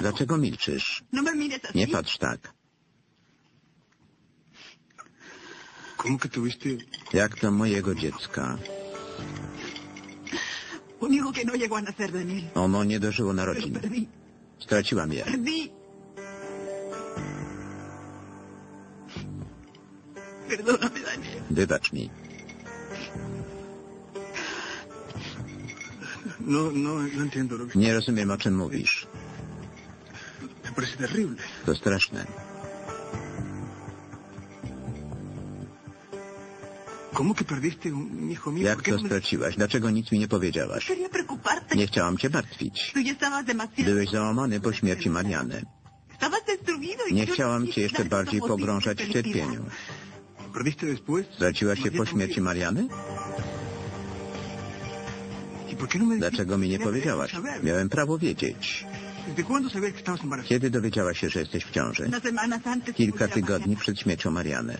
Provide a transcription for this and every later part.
Dlaczego milczysz? No me mires así. Nie patrz tak. ¿Cómo que tuviste Jak to mojego dziecka? No. Ono nie dożyło narodzin. Straciłam je. Wybacz mi. Nie rozumiem, o czym mówisz. To straszne. Jak ¿Por qué to no straciłaś? Dlaczego nic mi nie powiedziałaś? Nie chciałam cię martwić. Byłeś załamany po śmierci Mariany. Y Nie chciałam cię jeszcze bardziej pogrążać w cierpieniu. Straciłaś się po śmierci Mariany? Dlaczego mi nie powiedziałaś? Miałem prawo wiedzieć. Kiedy dowiedziałaś się, że jesteś w ciąży? Kilka tygodni przed śmiercią Mariany.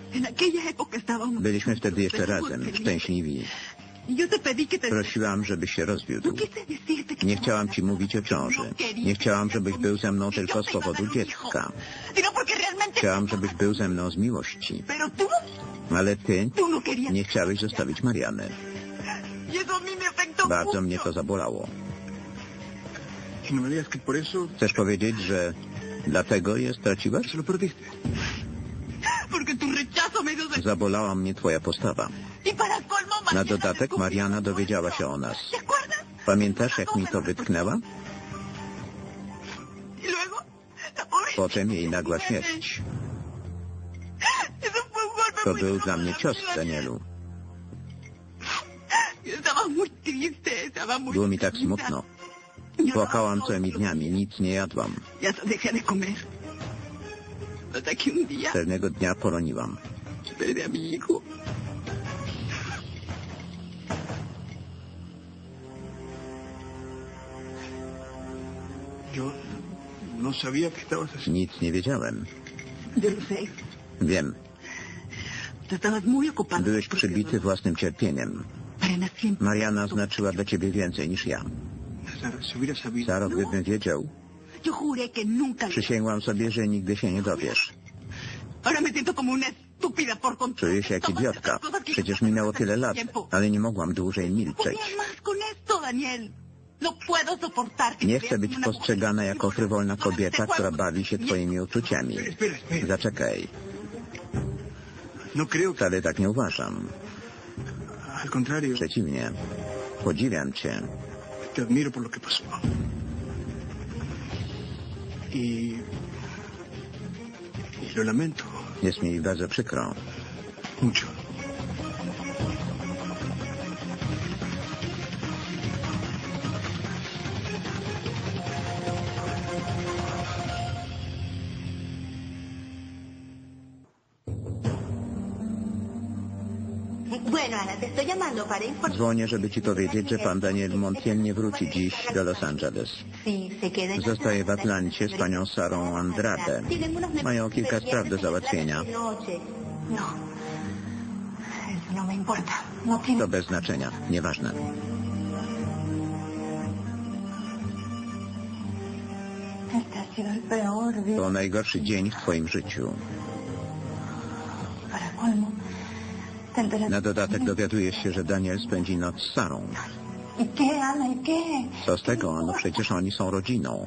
Byliśmy wtedy jeszcze razem, szczęśliwi. Prosiłam, żebyś się rozwiódł. Nie chciałam ci mówić o ciąży. Nie chciałam, żebyś był ze mną tylko z powodu dziecka. Chciałam, żebyś był ze mną z miłości. Ale ty nie chciałeś zostawić Mariany. Bardzo mucho. mnie to zabolało. No Chcesz powiedzieć, że dlatego je de... Zabolała mnie twoja postawa. Na dodatek Mariana todo dowiedziała się o nas. Pamiętasz, jak mi to wytknęła? Y Potem jej nagła śmierć. Golpe To był dla mnie cios, Daniel. Danielu. Było mi tak smutno. Płakałam całymi dniami, nic nie jadłam. Pewnego dnia poroniłam. no. Nic nie wiedziałem. Wiem, byłeś przybity własnym cierpieniem. Mariana znaczyła dla ciebie więcej niż ja. Saro, gdybym wiedział, przysięgłam sobie, że nigdy się nie dowiesz. Czuję się jak idiotka. Przecież minęło tyle lat, ale nie mogłam dłużej milczeć. Nie chcę być postrzegana jako frywolna kobieta, która bawi się twoimi uczuciami. Zaczekaj, wcale tak nie uważam. Al contrario, Przeciwnie, podziwiam cię. te admiro por lo que pasó. Y... Y lo lamento Jest mi bardzo przykro. mucho. Dzwonię, żeby ci powiedzieć, że pan Daniel Montiel nie wróci dziś do Los Angeles. Zostaje w Atlancie z panią Sarą Andrade. Mają kilka spraw do załatwienia. No, no. No. To bez znaczenia, nieważne. To najgorszy dzień w twoim życiu. Na dodatek dowiadujesz się, że Daniel spędzi noc z Sarą. Co z tego? No przecież oni są rodziną.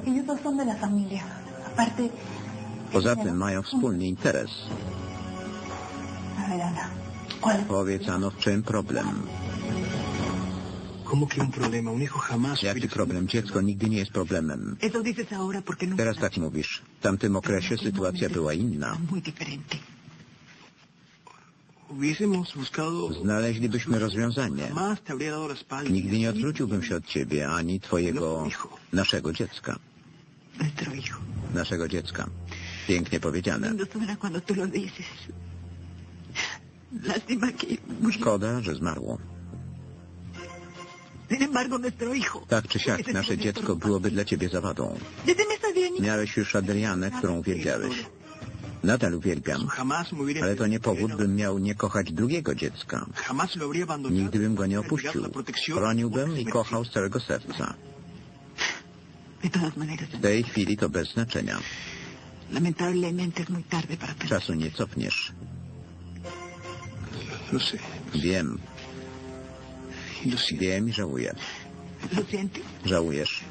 Poza tym mają wspólny interes. A ver, Ana. ¿Cuál es Powiedz, ano, w czym problem? Jaki problem? Dziecko nigdy nie jest problemem. Teraz tak mówisz. W tamtym okresie sytuacja była inna. Znaleźlibyśmy rozwiązanie. Espalda. Nigdy nie odwróciłbym się od ciebie, ani twojego, naszego dziecka. Naszego dziecka. Pięknie powiedziane. Szkoda, że zmarło. Tak czy siak, nasze dziecko byłoby dla ciebie zawadą. Miałeś już Adrianę, którą uwielbiałeś. Nadal uwielbiam. Ale to nie powód, bym miał nie kochać drugiego dziecka. Nigdy bym go nie opuścił. que i kochał z całego serca. W tej chwili to bez znaczenia. Czasu nie cofniesz. Wiem, wiem i żałuję. Żałujesz.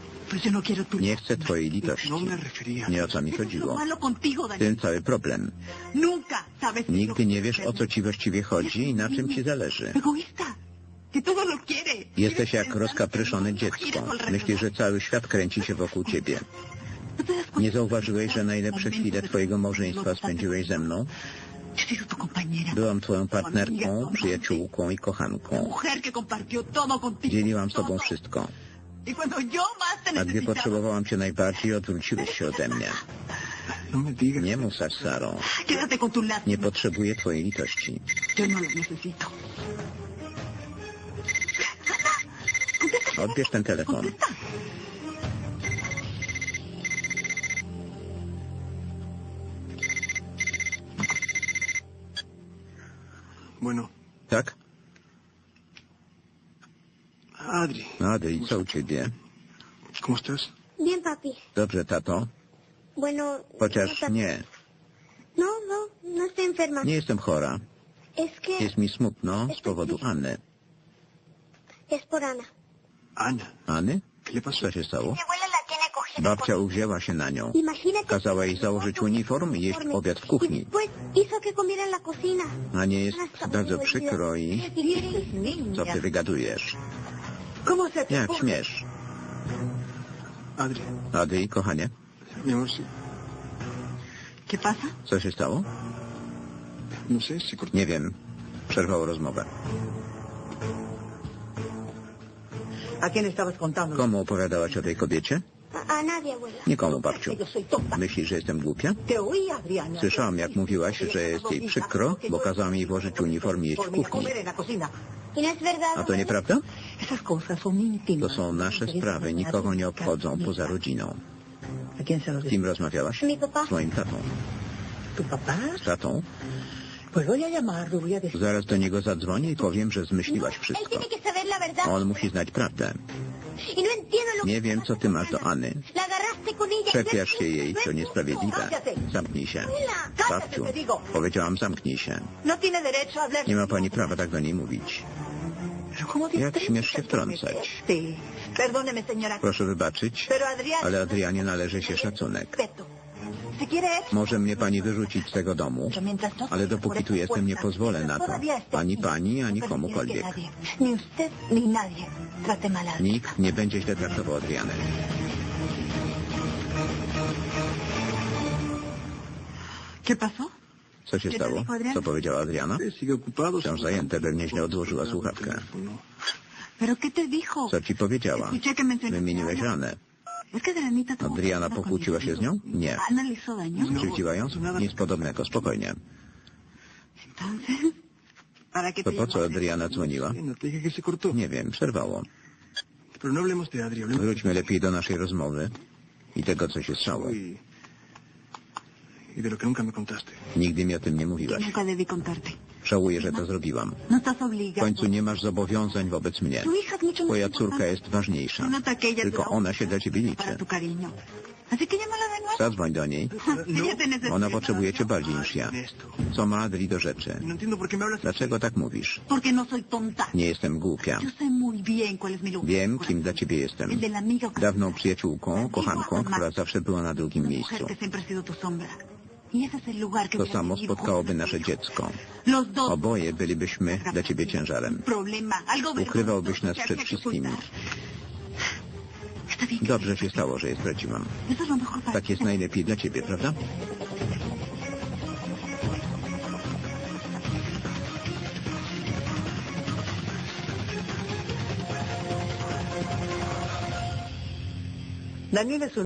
No. Nie chcę twojej litości. No. Nie o to mi chodziło. W tym cały problem. Nigdy nie wiesz, o co ci właściwie chodzi i na czym ci zależy. Jesteś jak rozkapryszone dziecko. Myślisz, że cały świat kręci się wokół ciebie. ¿No cuenta Nie zauważyłeś, że najlepsze chwile twojego małżeństwa spędziłeś ze mną? Byłam twoją partnerką, przyjaciółką i kochanką. Dzieliłam z tobą wszystko. A gdy potrzebowałam cię najbardziej, odwróciłeś się ode mnie. No me digas. Nie musać, Saro. Nie potrzebuję twojej litości. No Odbierz ten telefon. Tak? Adri, Adri, co u ciebie? ¿cómo estás? Bien, papi. Dobrze, tato? Bueno, Chociaż no, nie. No, no, no estoy enferma. Nie jestem chora. Es que Jest mi smutno z powodu Anny. es por Ana. Ana, Anny? Co się stało? Babcia uwzięła się na nią. Kazała jej założyć uniform i jeść obiad w Y kuchni. cocina. A nie jest bardzo przykro i... Co ty wygadujesz? ¿Cómo se te Jak śmiesz? Adri, Adri, kochanie, co się stało? Nie wiem. Przerwał rozmowę. Komu opowiadałaś o tej kobiecie? Nikomu, babciu. Myślisz, że jestem głupia? Słyszałam, jak mówiłaś, że jest jej przykro, bo kazałam jej włożyć uniform i jeść w kuchni. A to nieprawda? To są nasze sprawy, nikogo nie obchodzą poza rodziną. ¿A quién se los Z kim rozmawiałaś? Z moim tatą. Z tatą? Zaraz do niego zadzwonię i powiem, że zmyśliłaś Él wszystko. On musi znać prawdę. Y no Nie wiem, co ty con masz do. Anny. Czepiasz się No es jej, to no es niesprawiedliwe. Zamknij się. Babciu, powiedziałam zamknij się. No. Nie ma pani prawa tak do niej mówić. Pero ¿cómo te Jak śmiesz się wtrącać? Proszę wybaczyć, ale Adrianie należy się szacunek. Może mnie pani wyrzucić z tego domu, ale dopóki tu jestem, nie pozwolę na to. Ani pani, ani komukolwiek. Nikt nie będzie źle traktował Adriany. ¿Qué pasó? Co się ¿Qué te stało? Co powiedziała Adriana? Wciąż zajęte, pewnie źle odłożyła słuchawkę. Co ci powiedziała? Wymieniłeś ranę. Adriana con pokłóciła się z nią? Nie. Skrzywdziła ją? Nic podobnego, spokojnie. Entonces, ¿para qué To po co? Adriana dzwoniła? No. Nie wiem, przerwało. No Wróćmy lepiej do naszej rozmowy i tego, co się stało. Y, de lo que nunca me contaste. Nigdy mi o tym nie mówiłaś. Nunca debí contarte. Żałuję, że to zrobiłam. No W końcu nie masz zobowiązań wobec mnie. Twoja córka jest ważniejsza. Ella te Tylko ona się dla ciebie liczy. Zadzwoń do niej. Necesita. Ona potrzebuje cię bardziej niż ja. Co ma Adri do rzeczy? No. Dlaczego tak mówisz? No. Nie jestem głupia. Wiem, kim dla ciebie jestem. Dawną przyjaciółką, kochanką, która zawsze była na drugim miejscu. To samo spotkałoby nasze dziecko. Oboje bylibyśmy dla ciebie ciężarem. Ukrywałbyś nas przed wszystkimi. Dobrze się stało, że je straciłam. Tak jest najlepiej dla ciebie, prawda? Daniel es un